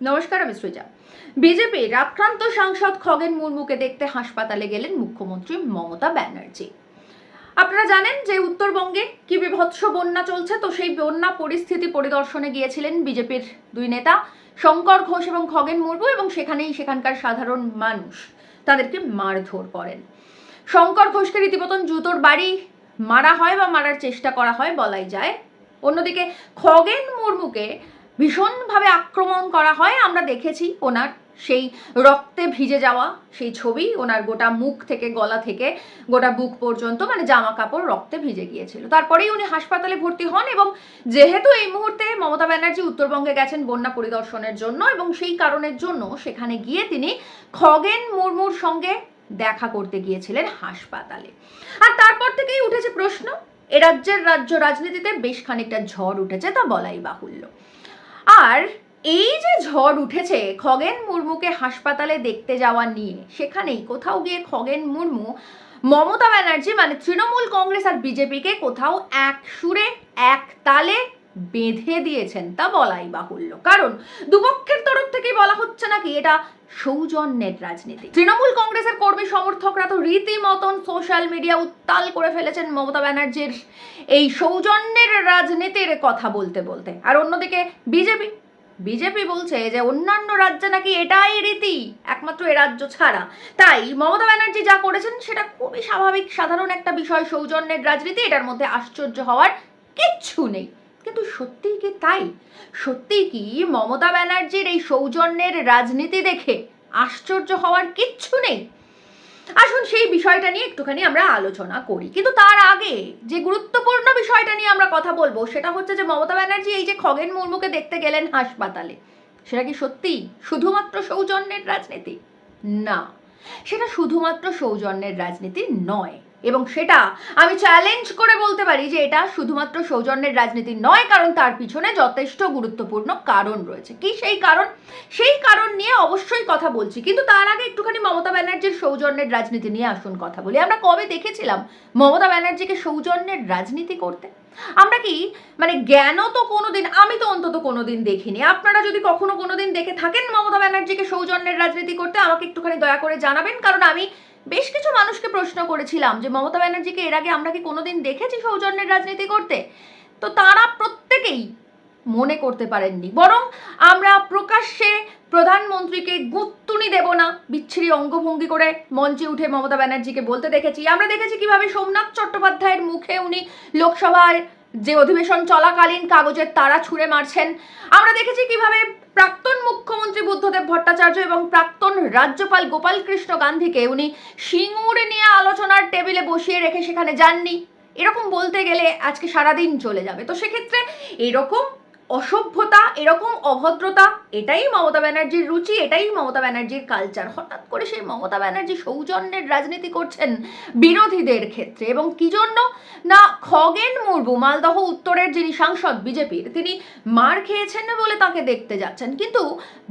নমস্কার, আমি সৃজা। বিজেপির আক্রান্ত সাংসদ খগেন মুর্মুকে দেখতে হাসপাতালে গেলেন মুখ্যমন্ত্রী মমতা ব্যানার্জি। আপনারা জানেন যে উত্তরবঙ্গে কি বিভৎস বন্যা চলছে? তো সেই বন্যা পরিস্থিতি পরিদর্শনে গিয়েছিলেন বিজেপির দুই নেতা, শঙ্কর ঘোষ এবং খগেন মুর্মু এবং সেখানেই সেখানকার সাধারণ মানুষ তাদেরকে মারধর করেন। শঙ্কর ঘোষকে রীতিমতন জুতোর বাড়ি মারা হয় বা মারার চেষ্টা করা হয় বলাই যায়। অন্যদিকে খগেন মুর্মুকে ভীষণভাবে আক্রমণ করা হয়। আমরা দেখেছি ওনার সেই রক্তে ভিজে যাওয়া সেই ছবি, ওনার গোটা মুখ থেকে, গলা থেকে, গোটা বুক পর্যন্ত মানে জামা কাপড় রক্তে ভিজে গিয়েছিল। তারপরেই উনি হাসপাতালে ভর্তি হন এবং যেহেতু এই মুহূর্তে মমতা ব্যানার্জি উত্তরবঙ্গে গেছেন বন্যা পরিদর্শনের জন্য এবং সেই কারণের জন্য সেখানে গিয়ে তিনি খগেন মুর্মুর সঙ্গে দেখা করতে গিয়েছিলেন হাসপাতালে। আর তারপর থেকেই উঠেছে প্রশ্ন, এ রাজ্যের রাজ্য রাজনীতিতে বেশ খানিকটা ঝড় উঠেছে তা বলাই বাহুল্য। আর এই যে ঝড় উঠেছে, খগেন মুর্মুকে হাসপাতালে দেখতে যাওয়া নিয়ে, সেখানেই কোথাও গিয়ে খগেন মুর্মু, মমতা ব্যানার্জি মানে তৃণমূল কংগ্রেস আর বিজেপিকে কোথাও এক সুরে, এক তালে বেঁধে দিয়েছেন তা বলাই বাহুল্য। কারণ দুপক্ষের তরফ থেকেই বলা হচ্ছে নাকি এটা সৌজন্যের রাজনীতি। তৃণমূল কংগ্রেসের কর্মী সমর্থকরা তো রীতিমতন সোশ্যাল মিডিয়া উত্তাল করে ফেলেছেন মমতা ব্যানার্জির এই সৌজন্যের রাজনীতির কথা বলতে বলতে। আর অন্যদিকে বিজেপি বিজেপি বলছে যে অন্যান্য রাজ্যে নাকি এটাই রীতি, একমাত্র এ রাজ্য ছাড়া। তাই মমতা ব্যানার্জি যা করেছেন সেটা খুবই স্বাভাবিক, সাধারণ একটা বিষয় সৌজন্যের রাজনীতি, এটার মধ্যে আশ্চর্য হওয়ার কিচ্ছু নেই। কিন্তু সত্যিই কি তাই? সত্যিই কি মমতা ব্যানার্জির এই সৌজন্যের রাজনীতি দেখে আশ্চর্য হওয়ার কিচ্ছু নেই? আসুন সেই বিষয়টা নিয়ে একটুখানি আমরা আলোচনা করি। কিন্তু তার আগে যে গুরুত্বপূর্ণ বিষয়টা নিয়ে আমরা কথা বলব, সেটা হচ্ছে যে মমতা ব্যানার্জি এই যে খগেন মুর্মুকে দেখতে গেলেন হাসপাতালে, সেটা কি সত্যি শুধুমাত্র সৌজন্যের রাজনীতি? না, সেটা শুধুমাত্র সৌজন্যের রাজনীতি নয়। এবং সেটা আমি চ্যালেঞ্জ করে বলতে পারি যে এটা শুধুমাত্র সৌজন্যের রাজনীতি নয়, কারণ তার পিছনে যথেষ্ট গুরুত্বপূর্ণ কারণ রয়েছে। কি সেই কারণ? সেই কারণ নিয়ে অবশ্যই কথা বলছি। কিন্তু তার আগে একটুখানি মমতা ব্যানার্জির সৌজন্যের রাজনীতি নিয়ে আসুন কথা বলি। আমরা কবে দেখেছিলাম মমতা ব্যানার্জিকে সৌজন্যের রাজনীতি করতে? আমরা কি মানে জ্ঞানও তো কোনোদিন, আমি তো অন্তত কোনোদিন দেখিনি। আপনারা যদি কখনো কোনোদিন দেখে থাকেন মমতা ব্যানার্জিকে সৌজন্যের রাজনীতি করতে, আমাকে একটুখানি দয়া করে জানাবেন, কারণ আমি বেশ কিছু মানুষকে প্রশ্ন করেছিলাম যে মমতা ব্যানার্জিকে এর আগে আমরা কি কোনোদিন দেখেছি সৌজন্যের রাজনীতি করতে? তো তারা প্রত্যেকেই মনে করতে পারেননি। বরং আমরা প্রকাশ্যে প্রধানমন্ত্রীকে গুত্তুনি দেব না, বিচ্ছিরি অঙ্গভঙ্গি করে মঞ্চে উঠে মমতা ব্যানার্জিকে বলতে দেখেছি। আমরা দেখেছি কীভাবে সোমনাথ চট্টোপাধ্যায়ের মুখে উনি লোকসভায় যে অধিবেশন চলাকালীন কাগজের তারা ছুঁড়ে মারছেন, আমরা দেখেছি কীভাবে প্রাক্তন মুখ্যমন্ত্রী বুদ্ধদেব ভট্টাচার্য এবং প্রাক্তন রাজ্যপাল গোপাল কৃষ্ণ গান্ধীকে উনি সিঙ্গুর নিয়ে আলোচনার টেবিলে বসিয়ে রেখে সেখানে যাননি। এরকম বলতে গেলে আজকে সারাদিন চলে যাবে। তো সেক্ষেত্রে এরকম অসভ্যতা, এরকম অভদ্রতা, এটাই মমতা ব্যানার্জির রুচি, এটাই মমতা ব্যানার্জির কালচার হঠাৎ করে সেই মমতা ব্যানার্জি সৌজন্যের রাজনীতি করছেন বিরোধীদের ক্ষেত্রে এবং কি জন্য? না খগেন মুর্মু, মালদহ উত্তরের যিনি সাংসদ বিজেপির, তিনি মার খেয়েছেন বলে তাকে দেখতে যাচ্ছেন। কিন্তু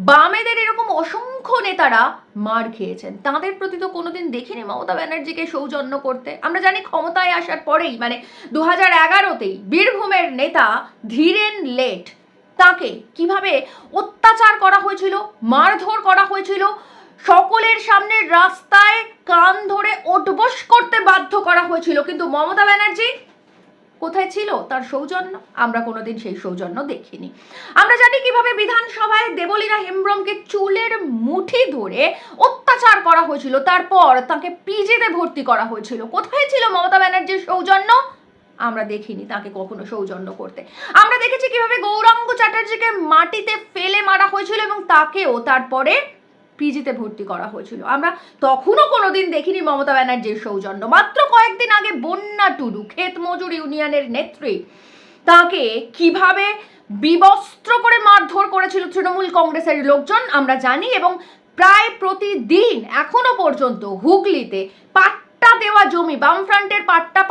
বামেদের এরকম অসংখ্য নেতারা মার খেয়েছেন। তাদের প্রতি তো কোনোদিন দেখিনি মমতা ব্যানার্জিকে সৌজন্য করতে। আমরা জানি ক্ষমতায় আসার পরেই মানে দু হাজার এগারোতেই বীরভূমের নেতা ধীরেন লেট, তাকে কীভাবে অত্যাচার করা হয়েছিল, মারধর করা হয়েছিল, সকলের সামনে রাস্তায় কান ধরে ওঠবস করতে বাধ্য করা হয়েছিল। কিন্তু মমতা ব্যানার্জি কোথায় ছিল তার সৌজন্য? আমরা কোনোদিন সেই সৌজন্য দেখিনি। আমরা জানি কীভাবে বিধানসভায় দেবলীনা হেমব্রমকে চুলের মুঠি ধরে অত্যাচার করা হয়েছিল। তারপর তাকে পিজিতে ভর্তি করা হয়েছিল। কোথায় ছিল মমতা ব্যানার্জির সৌজন্য? আমরা দেখিনি তাকে কখনো সৌজন্য করতে। আমরা দেখেছি কীভাবে গৌরাঙ্গ চ্যাটার্জিকে মাটিতে ফেলে মারা হয়েছিল এবং তাকেও তারপরে পিজিতে ভর্তি করা হয়েছিল। আমরা তখনও কোনোদিন দেখিনি মমতা ব্যানার্জির সৌজন্য। মাত্র কয়েকদিন আগে বন্যা টুডু ক্ষেত মজুর ইউনিয়নের নেত্রী, তাকে কীভাবে বিবস্ত্র করে মারধর করেছিল তৃণমূল কংগ্রেসের লোকজন, আমরা জানি এবং প্রায় প্রতিদিন, এখনও পর্যন্ত হুগলিতে পাট্টা দেওয়া জমি, বামফ্রন্টের পাট্টা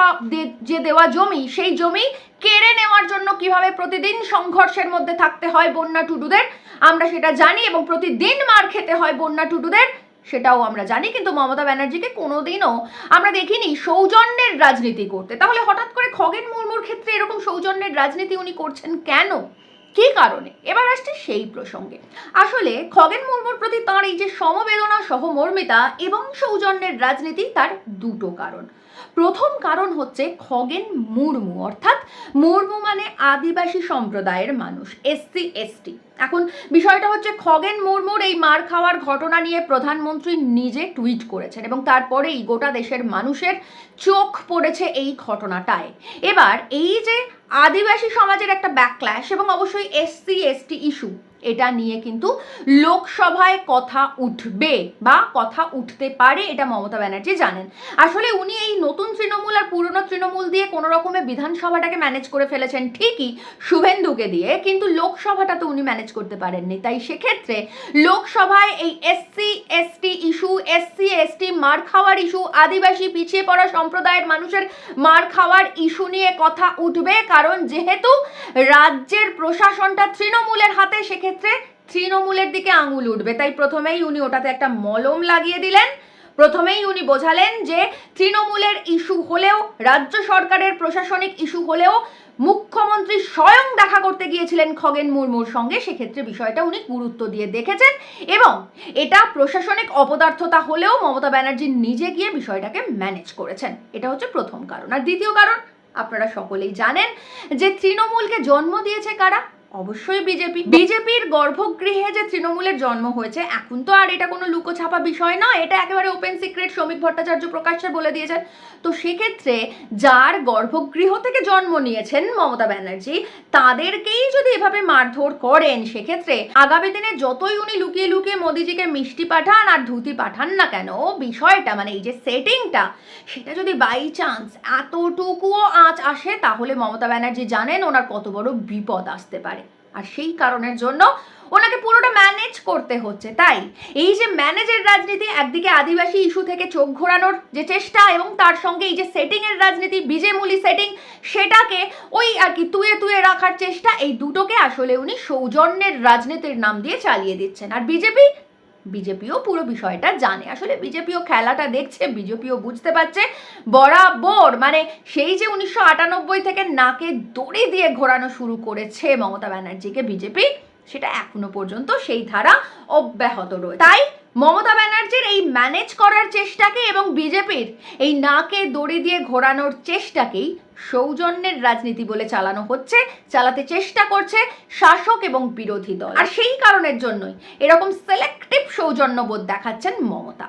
যে দেওয়া জমি, সেই জমি কেড়ে নেওয়ার জন্য কীভাবে প্রতিদিন সংঘর্ষের মধ্যে থাকতে হয় বন্যা টুডুদের, আমরা সেটা জানি এবং প্রতিদিন মার খেতে হয় বন্যা টুডুদের, সেটাও আমরা জানি। কিন্তু মমতা ব্যানার্জিকে কোনোদিনও আমরা দেখিনি সৌজন্যের রাজনীতি করতে। তাহলে হঠাৎ করে খগেন মুর্মুর ক্ষেত্রে এরকম সৌজন্যের রাজনীতি উনি করছেন কেন? কী কারণে? এবার আসছে সেই প্রসঙ্গে। আসলে খগেন মুর্মুর প্রতি তাঁর এই যে সমবেদনা সহমর্মিতা এবং সৌজন্যের রাজনীতি তার দুটো কারণ। প্রথম কারণ হচ্ছে খগেন মুর্মু, অর্থাৎ মুর্মু মানে আদিবাসী সম্প্রদায়ের মানুষ এসসি এসটি এখন বিষয়টা হচ্ছে খগেন মুর্মুর এই মার খাওয়ার ঘটনা নিয়ে প্রধানমন্ত্রী নিজে টুইট করেছেন এবং তারপরেই গোটা দেশের মানুষের চোখ পড়েছে এই ঘটনাটায়। এবার এই যে আদিবাসী সমাজের একটা ব্যাকল্যাশ এবং অবশ্যই এসসি এসটি ইস্যু এটা নিয়ে কিন্তু লোকসভায় কথা উঠবে বা কথা উঠতে পারে, এটা মমতা ব্যানার্জি জানেন। আসলে উনি এই নতুন তৃণমূল আর পুরনো তৃণমূল দিয়ে কোনো রকমে বিধানসভাটাকে ম্যানেজ করে ফেলেছেন ঠিকই শুভেন্দুকে দিয়ে, কিন্তু লোকসভাটা তো উনি ম্যানেজ করতে পারেননি। তাই সেক্ষেত্রে লোকসভায় এই SC ST issue SC ST মার খাওয়ার ইস্যু আদিবাসী পিছিয়ে পড়া সম্প্রদায়ের মানুষের মার খাওয়ার ইস্যু নিয়ে কথা উঠবে, কারণ যেহেতু রাজ্যের প্রশাসনটা তৃণমূলের হাতে, সেক্ষেত্রে তৃণমূলের দিকে আঙুল উঠবে। তাই প্রথমেই উনি ওটাতে একটা মলম লাগিয়ে দিলেন। প্রথমেই উনি বোঝালেন যে তৃণমূলের ইস্যু হলেও, রাজ্য সরকারের প্রশাসনিক ইস্যু হলেও মুখ্যমন্ত্রী স্বয়ং দেখা করতে গিয়েছিলেন খগেন মুর্মুর সঙ্গে। সেক্ষেত্রে বিষয়টা উনি গুরুত্ব দিয়ে দেখেছেন এবং এটা প্রশাসনিক অপদার্থতা হলেও মমতা ব্যানার্জি নিজে গিয়ে বিষয়টাকে ম্যানেজ করেছেন। এটা হচ্ছে প্রথম কারণ। আর দ্বিতীয় কারণ, আপনারা সকলেই জানেন যে তৃণমূলকে জন্ম দিয়েছে কারা? অবশ্যই বিজেপি। বিজেপির গর্ভগৃহে যে তৃণমূলের জন্ম হয়েছে, এখন তো আর এটা কোনো লুকোছাপা বিষয় নয়, এটা একেবারে ওপেন সিক্রেট শ্রমিক ভট্টাচার্য প্রকাশ্যে বলে দিয়েছেন। তো সেক্ষেত্রে যার গর্ভগৃহ থেকে জন্ম নিয়েছেন মমতা ব্যানার্জি, তাদেরকেই যদি এভাবে মারধর করেন, সেক্ষেত্রে আগামী দিনে যতই উনি লুকিয়ে লুকিয়ে মোদিজিকে মিষ্টি পাঠান আর ধুতি পাঠান না কেন, বিষয়টা মানে এই যে সেটিংটা সেটা যদি বাই চান্স এতটুকুও আঁচ আসে, তাহলে মমতা ব্যানার্জি জানেন ওনার কত বড় বিপদ আসতে পারে। আর সেই কারণের জন্য ওনাকে পুরোটা ম্যানেজ করতে হচ্ছে। তাই এই যে ম্যানেজের রাজনীতি একদিকে আদিবাসী ইস্যু থেকে চোখ ঘোরানোর যে চেষ্টা এবং তার সঙ্গে এই যে সেটিংয়ের রাজনীতি বিজেমূলি সেটিং সেটাকে ওই আর কি তুয়ে তুয়ে রাখার চেষ্টা, এই দুটোকে আসলে উনি সৌজন্যের রাজনীতির নাম দিয়ে চালিয়ে দিচ্ছেন। আর বিজেপি বিজেপিও পুরো বিষয়টা জানে। আসলে বিজেপিও খেলাটা দেখছে, বিজেপিও বুঝতে পারছে। বরাবর মানে সেই যে উনিশশো আটানব্বই থেকে নাকে দড়ি দিয়ে ঘোরানো শুরু করেছে মমতা ব্যানার্জিকে বিজেপি, সেটা এখনও পর্যন্ত সেই ধারা অব্যাহত রয়েছে। তাই মমতা ব্যানার্জির এই ম্যানেজ করার চেষ্টাকে এবং বিজেপির এই নাকে দড়ি দিয়ে ঘোরানোর চেষ্টাকেই সৌজন্যের রাজনীতি বলে চালানো হচ্ছে, চালাতে চেষ্টা করছে শাসক এবং বিরোধী দল। আর সেই কারণের জন্যই এরকম সেলেক্টিভ সৌজন্যবোধ দেখাচ্ছেন মমতা।